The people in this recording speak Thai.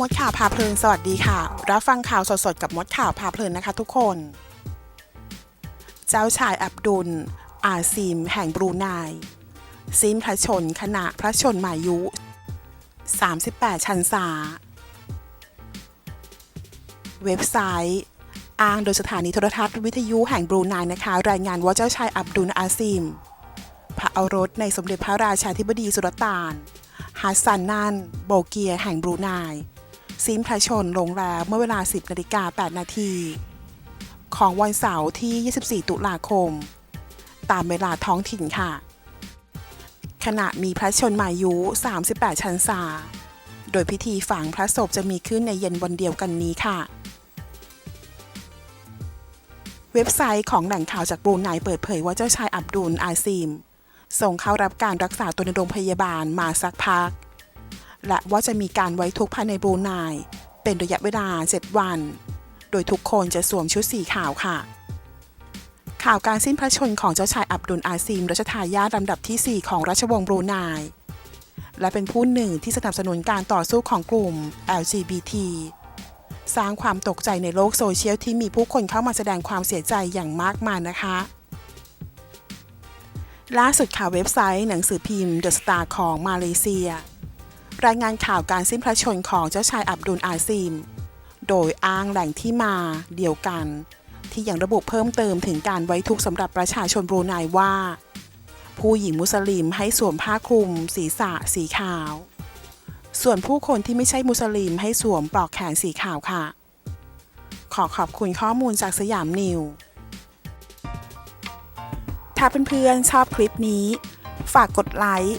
มดข่าวพาเพลินสวัสดีค่ะ รับฟังข่าวสดๆ กับมดข่าวพาเพลินนะคะทุกคน เจ้าชายอับดุล อาซีมแห่งบรูไนสิ้นพระชนขณะพระชนมายุ 38 ชันษา เว็บไซต์อ้างโดยสถานีโทรทัศน์วิทยุแห่งบรูไนนะคะ รายงานว่าเจ้าชายอับดุลอาซีมพระโอรสในสมเด็จพระราชาธิบดีสุลต่านฮัสซันนันโบเกียแห่งบรูไน สิ้นพระชนลงแล้วเมื่อเวลา 10นาฬิกา8นาทีของวันเสาร์ที่ 24 ตุลาคม ตามเวลาท้องถิ่นค่ะ ขณะมีพระชนมายุ 38 ชันษาโดยพิธีฝังพระศพจะมีขึ้นในเย็นวันเดียวกันนี้ค่ะ เว็บไซต์ของแหล่งข่าวจากบรูไนเปิดเผยว่าเจ้าชายอับดุลอาซีม ส่งเข้ารับการรักษาตัวในโรงพยาบาลมาสักพัก และว่าจะมีการไว้ทุกข์ภายในบรูไนเป็นระยะเวลา 7 วัน โดยทุกคนจะสวมชุดสีขาวค่ะ ข่าวการสิ้นพระชนของเจ้าชายอับดุลอาซีมรัชทายาทลำดับทีสี่ 4 ของราชวงศ์บรูไนและเป็นผู้หนึ่งที่สนับสนุนการต่อสู้ของกลุ่ม LGBT สร้างความตกใจในโลกโซเชียลที่มีผู้คนเข้ามาแสดงความเสียใจอย่างมากมายนะคะ ล่าสุดข่าวเว็บไซต์หนังสือพิมพ์ The Star ของมาเลเซีย รายงานข่าวการสิ้นพระชนของเจ้าชายอับดุลอาซีมโดยอ้างแหล่งที่มาเดียวกัน ที่ยังระบุเพิ่มเติมถึงการไว้ทุกข์สำหรับประชาชนบรูไนว่า ผู้หญิงมุสลิมให้สวมผ้าคลุม ศีรษะสีขาว ส่วนผู้คนที่ไม่ใช่มุสลิมให้สวมปลอกแขนสีขาวค่ะ ขอขอบคุณข้อมูลจากสยามนิวถ้าเพื่อนๆชอบคลิปนี้ ฝากกดไลค์